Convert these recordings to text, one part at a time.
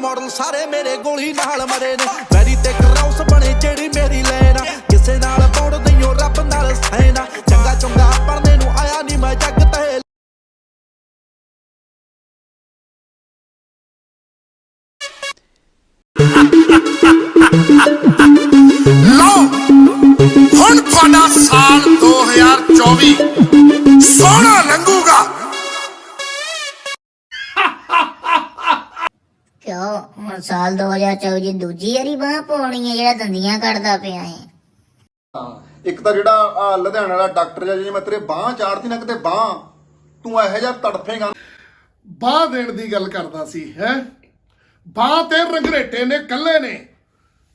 Model ਸਾਰੇ ਮੇਰੇ ਗੋਲੀ ਨਾਲ ਮਰੇ ਨੇ। ਵੈਰੀ ਤੇ ਕਰਾਉਸ ਬਣੇ ਜਿਹੜੀ ਮੇਰੀ ਲੈਣਾ ਕਿਸੇ ਨਾਲ ਪੌੜ ਦਈਓ ਰੱਬ ਨਾਲ ਸੈਨਾ ਚੰਗਾ ਚੰਗਾ ਪਰਨੇ ਨੂੰ ਆਇਆ ਨਹੀਂ ਮੈਂ ਜੱਗ ਤੇ ਲਓ, ਹੁਣ ਤੁਹਾਡਾ ਸਾਲ 2024 ਸੋਹਣਾ ਹੁਣ ਸਾਲ 2024 ਦੀ ਦੂਜੀ ਵਾਰੀ ਬਾਹ ਪਾਉਣੀ ਹੈ ਜਿਹੜਾ ਦੰਦੀਆਂ ਕੱਢਦਾ ਪਿਆ ਹੈ। ਹਾਂ ਇੱਕ ਤਾਂ ਜਿਹੜਾ ਆਹ ਲੁਧਿਆਣਾ ਵਾਲਾ ਡਾਕਟਰ ਜਿਹਾ ਜੀ ਮੈਂ ਤੇਰੇ ਬਾਹ ਚਾੜਦੀ ਨਾ ਕਿਤੇ ਬਾਹ ਤੂੰ ਇਹੋ ਜਿਹਾ ਤੜਫੇਗਾ। ਬਾਹ ਦੇਣ ਦੀ ਗੱਲ ਕਰਦਾ ਸੀ ਹੈ? ਬਾਹ ਤੇ ਰੰਗਰੇਟੇ ਨੇ ਕੱਲੇ ਨੇ।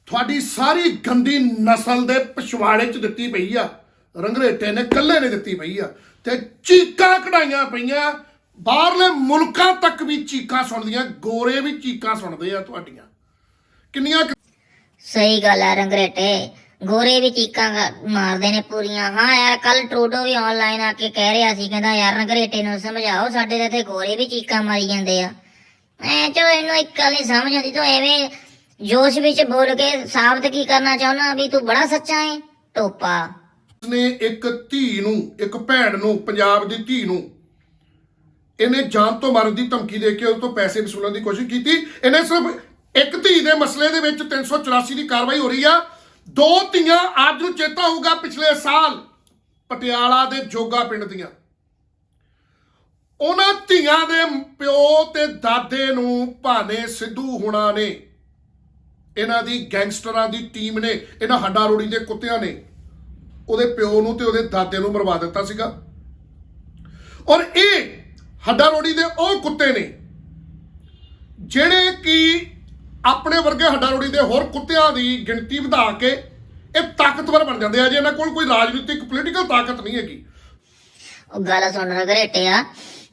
ਤੁਹਾਡੀ ਸਾਰੀ ਗੰਦੀ ਨਸਲ ਦੇ ਪਿਛਵਾੜੇ ਚ ਦਿੱਤੀ ਪਈ ਆ। ਰੰਗਰੇਟੇ ਨੇ ਕੱਲੇ ਨੇ ਦਿੱਤੀ ਪਈ ਆ। ਤੇ ਚੀਕਾਂ ਕਢਾਈਆਂ ਪਈਆਂ ਬਾਹਰਲੇ ਮੁਲਕਾਂ ਤੱਕ ਵੀ ਚੀਕਾਂ ਸੁਣਦੀਆਂ ਗੋਰੇ ਵੀ ਚੀਕਾਂ ਸੁਣਦੇ ਆ ਤੁਹਾਡੀਆਂ। ਕਿੰਨੀਆਂ ਸਹੀ ਗੱਲ ਹੈ ਰੰਗਰੇਟੇ ਗੋਰੇ ਵੀ ਚੀਕਾਂ ਮਾਰਦੇ ਨੇ ਪੂਰੀਆਂ। ਹਾਂ ਯਾਰ ਕੱਲ ਟਰੂਡੋ ਵੀ ਆਨਲਾਈਨ ਆ ਕੇ ਕਹਿ ਰਿਹਾ ਸੀ ਕਹਿੰਦਾ ਯਾਰ ਰੰਗਰੇਟੇ ਨੂੰ ਸਮਝਾਓ ਸਾਡੇ ਤੇ ਇੱਥੇ ਗੋਰੇ ਵੀ ਚੀਕਾਂ ਮਾਰੀ ਜਾਂਦੇ ਆ। ਐ ਚੋ ਇਹਨੂੰ ਇੱਕ ਗੱਲ ਨਹੀਂ ਸਮਝ ਆਉਂਦੀ ਤੂੰ ਐਵੇਂ ਜੋਸ਼ ਵਿੱਚ ਬੋਲ ਕੇ ਸਾਬਤ ਕੀ ਕਰਨਾ ਚਾਹੁੰਦਾ ਵੀ ਤੂੰ ਬੜਾ ਸੱਚਾ ਹੈ ਟੋਪਾ ਨੇ ਇੱਕ ਧੀ ਨੂੰ ਇੱਕ ਭੈਣ ਨੂੰ ਪੰਜਾਬ ਦੀ ਧੀ ਨੂੰ ਇਹਨੇ ਜਾਨ ਤੋਂ ਮਾਰਨ ਦੀ ਧਮਕੀ ਦੇ ਕੇ ਉਹ ਤੋਂ ਪੈਸੇ ਵਸੂਲਣ ਦੀ ਕੋਸ਼ਿਸ਼ ਕੀਤੀ। ਇਹਨੇ ਸਿਰਫ ਇੱਕ ਧੀ ਦੇ ਮਸਲੇ ਦੇ ਵਿੱਚ 384 ਦੀ ਕਾਰਵਾਈ ਹੋ ਰਹੀ ਆ। ਦੋ ਧੀਆਂ ਅੱਜ ਨੂੰ ਚੇਤਾ ਹੋਊਗਾ ਪਿਛਲੇ ਸਾਲ ਪਟਿਆਲਾ ਦੇ ਜੋਗਾ ਪਿੰਡ ਦੀਆਂ। ਉਹਨਾਂ ਧੀਆਂ ਦੇ ਪਿਓ ਤੇ ਦਾਦੇ ਨੂੰ ਭਾਨੇ ਸਿੱਧੂ ਹੁਣਾ ਨੇ। ਇਹਨਾਂ ਦੀ ਗੈਂਗਸਟਰਾਂ ਦੀ ਟੀਮ ਨੇ, ਇਹਨਾਂ ਹੱਡਾ ਰੋੜੀ ਦੇ ਕੁੱਤਿਆਂ ਨੇ ਉਹਦੇ ਪਿਓ ਨੂੰ ਤੇ ਉਹਦੇ ਦਾਦੇ ਨੂੰ ਮਰਵਾ ਦਿੱਤਾ ਸੀਗਾ। ਔਰ ਇਹ ਹੱਡਾ ਰੋੜੀ ਦੇ ਉਹ ਕੁੱਤੇ ਨੇ। ਜਿਹੜੇ ਕਿ ਆਪਣੇ ਵਰਗੇ ਹੱਡਾ ਰੋੜੀ ਦੇ ਹੋਰ ਕੁੱਤਿਆਂ ਦੀ ਗਿਣਤੀ ਵਧਾ ਕੇ ਇਹ ਤਾਕਤਵਰ ਬਣ ਜਾਂਦੇ ਆ ਜੇ ਇਹਨਾਂ ਕੋਲ ਕੋਈ ਰਾਜਨੀਤਿਕ ਪੋਲੀਟੀਕਲ ਤਾਕਤ ਨਹੀਂ ਹੈਗੀ। ਉਹ ਗੱਲ ਸੁਣ ਰਗਰੇਟਿਆ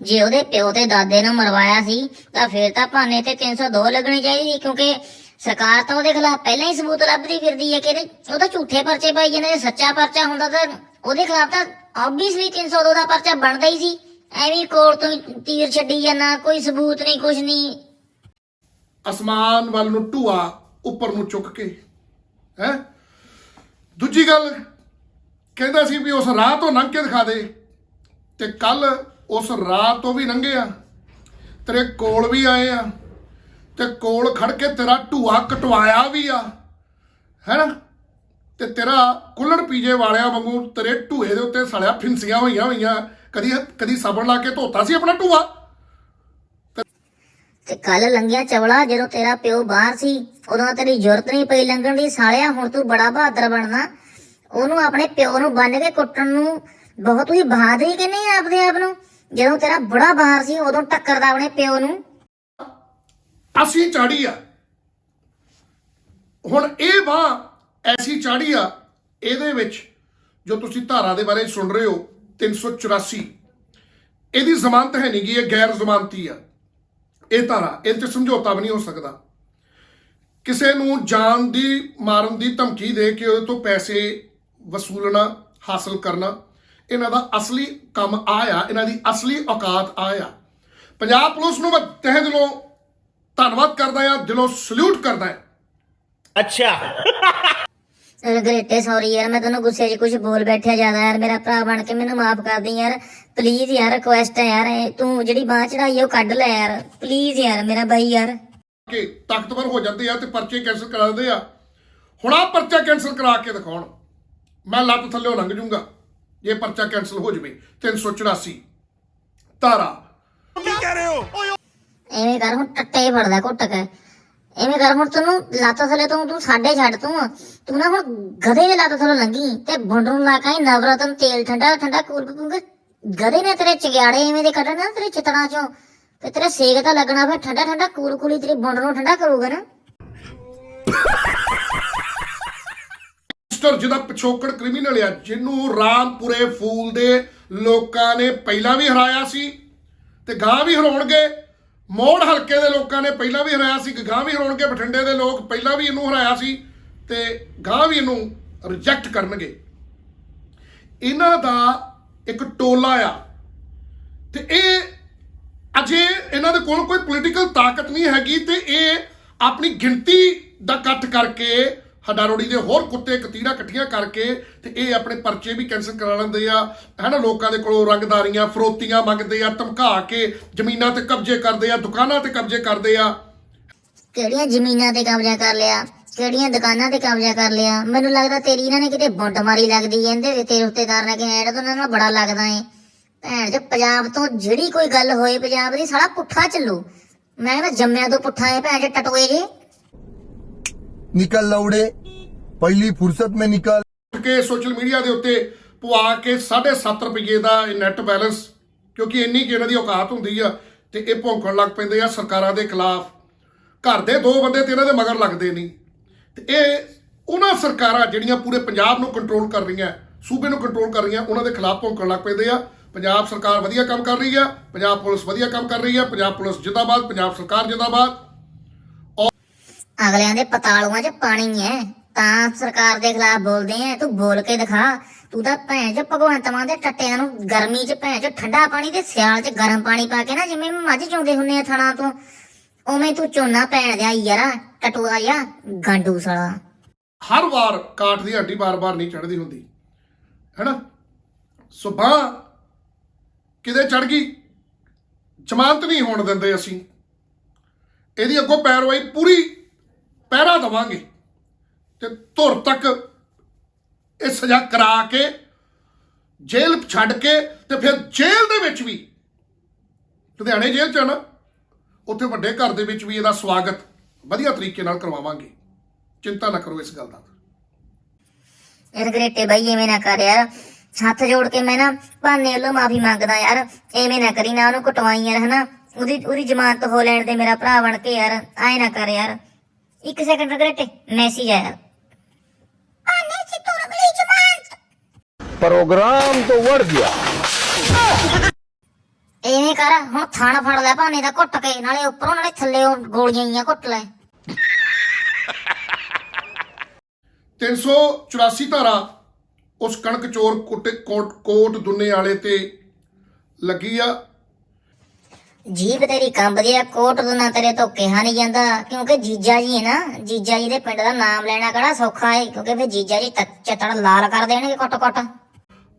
ਜੇ ਉਹਦੇ ਪਿਓ ਤੇ ਦਾਦੇ ਨੂੰ ਮਰਵਾਇਆ ਸੀ, ਤਾਂ ਫਿਰ ਤਾਂ ਭਾਨੇ ਤੇ 302 ਲੱਗਣੀ ਚਾਹੀਦੀ, ਕਿਉਂਕਿ ਸਰਕਾਰ ਤਾਂ ਉਹਦੇ ਖਿਲਾਫ ਪਹਿਲਾਂ ਹੀ ਸਬੂਤ ਲੱਭਦੀ ਫਿਰਦੀ ਹੈ ਕਿ ਇਹਦੇ- ਉਹ ਤਾਂ ਝੂਠੇ ਪਰਚੇ ਪਾਈ ਜਾਂਦੇ ਜੇ ਸੱਚਾ ਪਰਚਾ ਹੁੰਦਾ ਤਾਂ ਉਹਦੇ ਖਿਲਾਫ ਤਾਂ ਆਬਵੀਅਸਲੀ 302 ਦਾ ਪਰਚਾ ਬਣਦਾ ਹੀ ਸੀ। ਐਵੇਂ ਕੋਰਟ ਤੋਂ ਤੀਰ ਛੱਡੀ ਜਾਂਦਾ, ਕੋਈ ਸਬੂਤ ਨਹੀਂ ਕੁਝ ਨਹੀਂ। ਅਸਮਾਨ ਵੱਲ ਨੂੰ ਢੂਆ ਉੱਪਰ ਨੂੰ ਚੁੱਕ ਕੇ। ਹੈ? ਦੂਜੀ ਗੱਲ, ਕਹਿੰਦਾ ਸੀ ਵੀ ਉਸ ਰਾਹ ਤੋਂ ਲੰਘ ਕੇ ਦਿਖਾ ਦੇ, ਤੇ ਕੱਲ ਉਸ ਰਾਹ ਤੋਂ ਵੀ ਲੰਘੇ ਆ। ਤੇਰੇ ਕੋਲ ਵੀ ਆਏ ਆ, ਤੇ ਕੋਲ ਖੜ ਕੇ ਤੇਰਾ ਢੂਆ ਕਟਵਾਇਆ ਵੀ ਆ। ਹੈਨਾ ਤੇ ਤੇਰਾ ਕੁੱਲੜ ਪੀਜੇ ਵਾਲਿਆਂ ਵਾਂਗੂ ਤੇਰੇ ਢੂਏ ਦੇ ਉੱਤੇ ਸੜਿਆ ਫਿੰਸੀਆਂ ਹੋਈਆਂ ਹੋਈਆਂ ਕਦੀ ਕਦੀ ਸਾਬਣ ਲਾ ਕੇ ਧੋਤਾ ਸੀ ਆਪਣਾ ਢੂਆ ਤੇ ਕੱਲ ਲੰਘਿਆ ਚਵਲਾ ਜਦੋਂ ਤੇਰਾ ਪਿਓ ਬਾਹਰ ਸੀ ਉਦੋਂ ਤੇਰੀ ਜ਼ਰੂਰਤ ਨਹੀਂ ਪਈ ਲੰਘਣ ਦੀ ਸਾਲਿਆ ਹੁਣ ਤੂੰ ਬੜਾ ਬਹਾਦਰ ਬਣਨਾ। ਉਹਨੂੰ ਆਪਣੇ ਪਿਓ ਨੂੰ ਬੰਨ ਕੇ ਕੁੱਟਣ ਨੂੰ ਬਹੁਤ ਹੀ ਬਹਾਦਰੀ ਕਹਿੰਦੇ ਆ ਆਪਦੇ ਆਪ ਨੂੰ। ਜਦੋਂ ਤੇਰਾ ਬੁੜਾ ਬਾਹਰ ਸੀ ਉਦੋਂ ਟੱਕਰਦਾ ਆਪਣੇ ਪਿਓ ਨੂੰ। ਅਸੀਂ ਚਾੜੀ ਆ। ਹੁਣ ਇਹ ਬਾਹ ਐਸੀ ਚਾੜੀ ਆ ਇਹਦੇ ਵਿੱਚ ਜੋ ਤੁਸੀਂ ਧਾਰਾ ਦੇ ਬਾਰੇ ਸੁਣ ਰਹੇ ਹੋ 384 ਇਹਦੀ ਜ਼ਮਾਨਤ ਹੈ ਨਹੀਂ ਗੀ ਇਹ ਗੈਰ ਜ਼ਮਾਨਤੀ ਆ। ਇਹ ਧਾਰਾ ਇਹ ਤੇ ਸਮਝੌਤਾ ਵੀ ਨਹੀਂ ਹੋ ਸਕਦਾ। ਕਿਸੇ ਨੂੰ ਜਾਨ ਦੀ, ਮਾਰਨ ਦੀ ਧਮਕੀ ਦੇ ਕੇ ਉਹਦੇ ਤੋਂ ਪੈਸੇ ਵਸੂਲਣਾ, ਹਾਸਲ ਕਰਨਾ, ਇਹਨਾਂ ਦਾ ਅਸਲੀ ਕੰਮ ਆ ਇਹਨਾਂ ਦੀ ਅਸਲੀ ਔਕਾਤ ਆ ਪੰਜਾਬ ਪੁਲਿਸ ਨੂੰ ਮੈਂ ਤਹਿ ਦਿਲੋਂ ਧੰਨਵਾਦ ਕਰਦਾ ਆ ਦਿਲੋਂ ਸਲੂਟ ਕਰਦਾ ਆ ਗ੍ਰੇਟੇ ਸੌਰੀ ਯਾਰ ਮੈਂ ਤੈਨੂੰ ਗੁੱਸੇ 'ਚ ਕੁਝ ਬੋਲ ਬੈਠਿਆ ਜ਼ਿਆਦਾ ਯਾਰ ਮੇਰਾ ਭਰਾ ਬਣ ਕੇ ਮੈਨੂੰ ਮਾਫ ਕਰ ਦੇ ਯਾਰ। ਪਲੀਜ਼ ਯਾਰ ਰਿਕੁਐਸਟ ਹੈ ਯਾਰ ਤੂੰ ਜਿਹੜੀ ਬਾਹ ਚੜਾਈ ਉਹ ਕੱਢ ਲੈ ਯਾਰ। ਪਲੀਜ਼ ਯਾਰ ਮੇਰਾ ਬਾਈ ਯਾਰ। ਕਿ ਤਾਕਤਵਰ ਹੋ ਜਾਂਦੇ ਆ ਤੇ ਪਰਚੇ ਕੈਂਸਲ ਕਰਾ ਦਿੰਦੇ ਆ। ਹੁਣ ਆ ਪਰਚਾ ਕੈਂਸਲ ਕਰਾ ਕੇ ਦਿਖਾਉਣ। ਮੈਂ ਲੱਤ ਥੱਲੇੋਂ ਲੰਘ ਜੂੰਗਾ ਜੇ ਪਰਚਾ ਕੈਂਸਲ ਹੋ ਜਵੇ। 384 ਧਾਰਾ। ਐਵੇਂ ਕਰ ਹੁਣ ਟੱਟੇ ਫੜਦਾ ਘੁੱਟ ਕੇ। ਐਵੇਂ ਕਰ, ਹੁਣ ਤੈਨੂੰ ਲੱਤ ਥਲੇ ਤੋਂ, ਤੂੰ ਸਾਡੇ ਛੱਡ ਤੂੰ। ਤੂੰ ਨਾ ਹੁਣ ਗਧੇ ਦੇ ਲੱਤ ਥਲੇ ਲੰਗੀ ਤੇ ਬੁੰਡ ਲਾ ਕੇ ਨਵਰਤਨ ਤੇਲ ਠੰਡਾ ਠੰਡਾ ਕੂਲ ਕੂਲ। ਗਧੇ ਨੇ ਤੇਰੇ ਚਿਗਿਆੜੇ ਐਵੇਂ ਦੇ ਕੱਢਣਾ ਤੇਰੇ ਚਿਤੜਾਂ ਚੋਂ। ਤੇ ਤੇਰੇ ਸੇਕ ਤਾਂ ਲੱਗਣਾ ਫਿਰ ਠੰਡਾ ਠੰਡਾ ਕੂਲ ਕੂਲੀ ਤੇਰੀ ਬੁੰਡ ਠੰਡਾ ਕਰੂਗਾ ਨਾ। ਮਿਸਟਰ ਜਿਹਦਾ ਪਿਛੋਕੜ ਕ੍ਰਿਮੀਨਲ ਆ, ਜਿਹਨੂੰ ਰਾਮਪੁਰੇ ਫੂਲ ਦੇ ਲੋਕਾਂ ਨੇ ਪਹਿਲਾਂ ਵੀ ਹਰਾਇਆ ਸੀ ਤੇ ਗਾਂ ਵੀ ਹਰਾਉਣਗੇ। ਮੋੜ ਹਲਕੇ ਦੇ ਲੋਕਾਂ ਨੇ ਪਹਿਲਾਂ ਵੀ ਹਰਾਇਆ ਸੀ ਗਾਂ ਵੀ ਹਰਾਉਣਗੇ, ਬਠਿੰਡੇ ਦੇ ਲੋਕ ਪਹਿਲਾਂ ਵੀ ਇਹਨੂੰ ਹਰਾਇਆ ਸੀ ਤੇ ਗਾਂ ਵੀ ਇਹਨੂੰ ਰਿਜੈਕਟ ਕਰਨਗੇ। ਇਹਨਾਂ ਦਾ ਇੱਕ ਟੋਲਾ ਆ ਤੇ ਇਹ ਅਜੇ ਇਹਨਾਂ ਦੇ ਕੋਲ ਕੋਈ ਪੋਲੀਟੀਕਲ ਤਾਕਤ ਨਹੀਂ ਹੈਗੀ ਤੇ ਇਹ ਆਪਣੀ ਗਿਣਤੀ ਦਾ ਇਕੱਠ ਕਰਕੇ ਹੱਡਾ ਰੋੜੀ ਦੇ ਹੋਰ ਕੁੱਤੇ ਕਤੀੜਾ ਇਕੱਠੀਆਂ ਕਰਕੇ ਤੇ ਇਹ ਆਪਣੇ ਪਰਚੇ ਵੀ ਕੈਂਸਲ ਕਰਾ ਲੈਂਦੇ ਆ। ਹੈਨਾ ਲੋਕਾਂ ਦੇ ਕੋਲੋਂ ਰੰਗਦਾਰੀਆਂ, ਫਰੋਤੀਆਂ ਮੰਗਦੇ ਆ, ਧਮਕਾ ਕੇ ਜ਼ਮੀਨਾਂ ਤੇ ਕਬਜ਼ੇ ਕਰਦੇ ਆ, ਦੁਕਾਨਾਂ ਤੇ ਕਬਜ਼ੇ ਕਰਦੇ ਆ। ਕਿਹੜੀਆਂ ਜ਼ਮੀਨਾਂ ਤੇ ਕਬਜ਼ਾ ਕਰ ਲਿਆ? ਕਿਹੜੀਆਂ ਦੁਕਾਨਾਂ ਤੇ ਕਬਜ਼ਾ ਕਰ ਲਿਆ? ਮੈਨੂੰ ਲੱਗਦਾ ਤੇਰੀ ਇਹਨਾਂ ਨੇ ਕਿਤੇ ਬੁੰਡ ਮਾਰੀ ਲੱਗਦੀ ਐ ਇਹਦੇ ਤੇਰੇ ਉੱਤੇ ਕਰਨਾ ਕਿ ਐਡ ਤੋਂ ਇਹਨਾਂ ਨਾਲ ਬੜਾ ਲੱਗਦਾ ਏ। ਭੈਣ ਚ ਪੰਜਾਬ ਤੋਂ ਜਿਹੜੀ ਕੋਈ ਗੱਲ ਹੋਏ, ਪੰਜਾਬ ਦੀ ਸਾਲਾ ਪੁੱਠਾ ਚੱਲੂ। ਮੈਂ ਕਹਿੰਦਾ ਜੰਮਿਆ ਤੋਂ ਪੁੱਠਾ ਏ, ਭੈਣ ਚ ਟਟੋਏ ਜੇ। ਨਿਕਲ ਲੌੜੇ, ਪਹਿਲੀ ਫੁਰਸਤ ਮੇ ਨਿਕਲ। ਕੇ ਸੋਸ਼ਲ ਮੀਡੀਆ ਦੇ ਉੱਤੇ ਪਵਾ ਕੇ 7.5 ਰੁਪਏ ਦਾ ਇਹ ਨੈਟ ਬੈਲੈਂਸ, ਕਿਉਂਕਿ ਇੰਨੀ ਕਿ ਇਹਨਾਂ ਦੀ ਔਕਾਤ ਹੁੰਦੀ ਆ ਤੇ ਇਹ ਭੌਂਕਣ ਲੱਗ ਪੈਂਦੇ ਆ ਸਰਕਾਰਾਂ ਦੇ ਖਿਲਾਫ। ਘਰ ਦੇ ਦੋ ਬੰਦੇ ਤੇ ਇਹਨਾਂ ਦੇ ਮਗਰ ਲੱਗਦੇ ਨਹੀਂ। ਤੇ ਇਹ ਉਹਨਾਂ ਸਰਕਾਰਾਂ ਜਿਹੜੀਆਂ ਪੂਰੇ ਪੰਜਾਬ ਨੂੰ ਕੰਟਰੋਲ ਕਰ ਰਹੀਆਂ, ਸੂਬੇ ਨੂੰ ਕੰਟਰੋਲ ਕਰ ਰਹੀਆਂ, ਉਹਨਾਂ ਦੇ ਖਿਲਾਫ ਭੌਂਕਣ ਲੱਗ ਪੈਂਦੇ ਆ। ਪੰਜਾਬ ਸਰਕਾਰ ਵਧੀਆ ਕੰਮ ਕਰ ਰਹੀ ਆ, ਪੰਜਾਬ ਪੁਲਿਸ ਵਧੀਆ ਕੰਮ ਕਰ ਰਹੀ ਆ, ਪੰਜਾਬ ਪੁਲਿਸ ਜਿੰਦਾਬਾਦ, ਪੰਜਾਬ ਸਰਕਾਰ ਜਿੱਦਾਂ ਜਿੰਦਾਬਾਦ। ਅਗਲਿਆਂ ਦੇ ਪਤਾਲੂਆਂ 'ਚ ਪਾਣੀ ਹੈ ਤਾਂ ਸਰਕਾਰ ਦੇ ਖਿਲਾਫ ਬੋਲਦੇ ਐ ਤੂੰ ਬੋਲ ਕੇ ਦਿਖਾ। ਤੂੰ ਤਾਂ ਭੈਣ 'ਚ ਭਗਵੰਤ ਮਾਨ ਦੇ ਟੱਟਿਆਂ ਨੂੰ ਗਰਮੀ 'ਚ, ਭੈਣ 'ਚ ਠੰਡਾ ਪਾਣੀ ਤੇ ਸਿਆਲ 'ਚ ਗਰਮ ਪਾਣੀ ਪਾ ਕੇ ਨਾ, ਜਿਵੇਂ ਮੱਝ ਚੋਂਦੇ ਹੁੰਨੇ ਆ ਥਣਾ ਤੋਂ, ਉਵੇਂ ਤੂੰ ਚੋਨਾ ਭੈਣ ਦਿਆ ਯਾਰਾ, ਟਟੂਆ ਆ ਗਾਂਡੂ ਸਾਲਾ। ਹਰ ਵਾਰ ਕਾਠ ਦੀ ਹੱਡੀ ਬਾਰ-ਬਾਰ ਨਹੀਂ ਚੜਦੀ ਹੁੰਦੀ। ਹੈਨਾ? ਸੋ ਕਿਤੇ ਚੜ ਗਈ, ਜ਼ਮਾਨਤ ਨਹੀਂ ਹੋਣ ਦਿੰਦੇ ਅਸੀਂ। ਇਹਦੀ ਅੱਗੋਂ ਪੈਰਵਾਈ ਪੂਰੀ ਪਹਿਰਾ ਦਵਾਂਗੇ ਤੇ ਧੁਰ ਤੱਕ ਇਹ ਸਜ਼ਾ ਕਰਾ ਕੇ ਜੇਲ੍ਹ ਛੱਡ ਕੇ ਤੇ ਫਿਰ ਜੇਲ੍ਹ ਦੇ ਵਿੱਚ ਵੀ, ਲੁਧਿਆਣੇ ਜੇਲ੍ਹ ਚ ਨਾ, ਉੱਥੇ ਵੱਡੇ ਘਰ ਦੇ ਵਿੱਚ ਵੀ ਇਹਦਾ ਸਵਾਗਤ ਵਧੀਆ ਤਰੀਕੇ ਨਾਲ ਕਰਵਾਵਾਂਗੇ। ਚਿੰਤਾ ਨਾ ਕਰੋ ਇਸ ਗੱਲ ਦਾ। ਯਾਰ ਬਾਈ ਐਵੇਂ ਨਾ ਕਰ ਯਾਰ। ਹੱਥ ਜੋੜ ਕੇ ਮੈਂ ਨਾ ਭਾਨੇ ਵੱਲੋਂ ਮਾਫੀ ਮੰਗਦਾ ਯਾਰ। ਐਵੇਂ ਨਾ ਕਰੀ, ਨਾ ਉਹਨੂੰ ਕਟਵਾਈ ਯਾਰ, ਹਨਾ? ਉਹਦੀ ਉਹਦੀ ਜ਼ਮਾਨਤ ਹੋ ਲੈਣ ਦੇ ਮੇਰਾ ਭਰਾ ਬਣ ਕੇ ਯਾਰ। ਐ ਨਾ ਕਰ ਯਾਰ। İki second regret et. Messi आया Anne si torbalayıcı mantı. Program ਤੋਂ ਵੜ ਗਿਆ ਐਵੇਂ ਕਰ ਹੁਣ ਥਣ ਫੜ ਲੈ ਭਾਨੇ ਦਾ ਘੁੱਟ ਕੇ ਨਾਲੇ ਉੱਪਰੋਂ ਨਾਲੇ ਥੱਲੇ ਗੋਲੀਆਂ ਜੀਆਂ ਘੁੱਟ ਲੈ 384 ਧਾਰਾ ਉਸ ਕਣਕ ਚੋਰ ਕੁੱਟ- ਕੋਟ ਕੋਟ ਦੁੰਨੇ ਵਾਲੇ ਤੇ ਲੱਗੀ ਆ ਜੀਬ ਤੇਰੀ ਕੰਬਦੀ ਆ ਕੋਟ ਦੁਨਾ ਤੇਰੇ ਤੋਂ ਕਿਹਾ ਨਹੀਂ ਜਾਂਦਾ ਕਿਉਂਕਿ ਜੀਜਾ ਜੀ ਹੈ ਨਾ ਜੀਜਾ ਜੀ ਦੇ ਪਿੰਡ ਦਾ ਨਾਮ ਲੈਣਾ ਕਿਹੜਾ ਸੌਖਾ ਹੈ ਕਿਉਂਕਿ ਫਿਰ ਜੀਜਾ ਜੀ ਤ- ਚਤੜ ਲਾਲ ਕਰ ਦੇਣਗੇ ਕੁੱਟ ਕੁੱਟ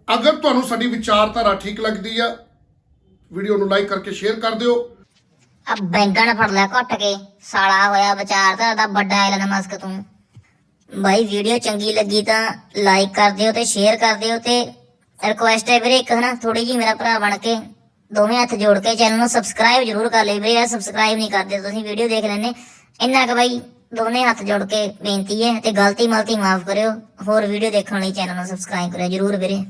ਅਗਰ ਤੁਹਾਨੂੰ ਸਾਡੀ ਵਿਚਾਰਧਾਰਾ ਠੀਕ ਲੱਗਦੀ ਆ ਵੀਡੀਓ ਨੂੰ ਲਾਈਕ ਕਰਕੇ ਸ਼ੇਅਰ ਕਰ ਦਿਓ। ਆ ਬੈਂਗਣ ਫੜ ਲਿਆ ਘੁੱਟ ਕੇ ਸਾਲਾ ਹੋਇਆ ਵਿਚਾਰਧਾਰਾ ਦਾ ਵੱਡਾ ਐਲਨ ਮਸਕ ਤੂੰ। ਬਾਈ ਵੀਡੀਓ ਚੰਗੀ ਲੱਗੀ ਤਾਂ ਲਾਈਕ ਕਰ ਦਿਓ ਤੇ ਸ਼ੇਅਰ ਕਰ ਦਿਓ ਤੇ ਰਿਕੁਐਸਟ ਹੈ ਵੀਰੇ ਇੱਕ ਹਨਾ ਥੋੜੀ ਜੀ ਮੇਰਾ ਭਰਾ ਬਣ ਕੇ। ਦੋਵੇਂ ਹੱਥ ਜੋੜ ਕੇ ਚੈਨਲ ਨੂੰ ਸਬਸਕ੍ਰਾਈਬ ਜ਼ਰੂਰ ਕਰ ਲਈ ਵੀਰੇ। ਸਬਸਕ੍ਰਾਈਬ ਨਹੀਂ ਕਰਦੇ, ਤੁਸੀਂ ਵੀਡੀਓ ਦੇਖ ਲੈਣੇ ਇੰਨਾ ਕੁ ਬਾਈ ਦੋਨੇ ਹੱਥ ਜੋੜ ਕੇ ਬੇਨਤੀ ਹੈ ਤੇ ਗਲਤੀ ਮਲਤੀ ਮਾਫ ਕਰਿਓ। ਹੋਰ ਵੀਡੀਓ ਦੇਖਣ ਲਈ ਚੈਨਲ ਨੂੰ ਸਬਸਕ੍ਰਾਈਬ ਕਰਿਓ ਜ਼ਰੂਰ ਵੀਰੇ।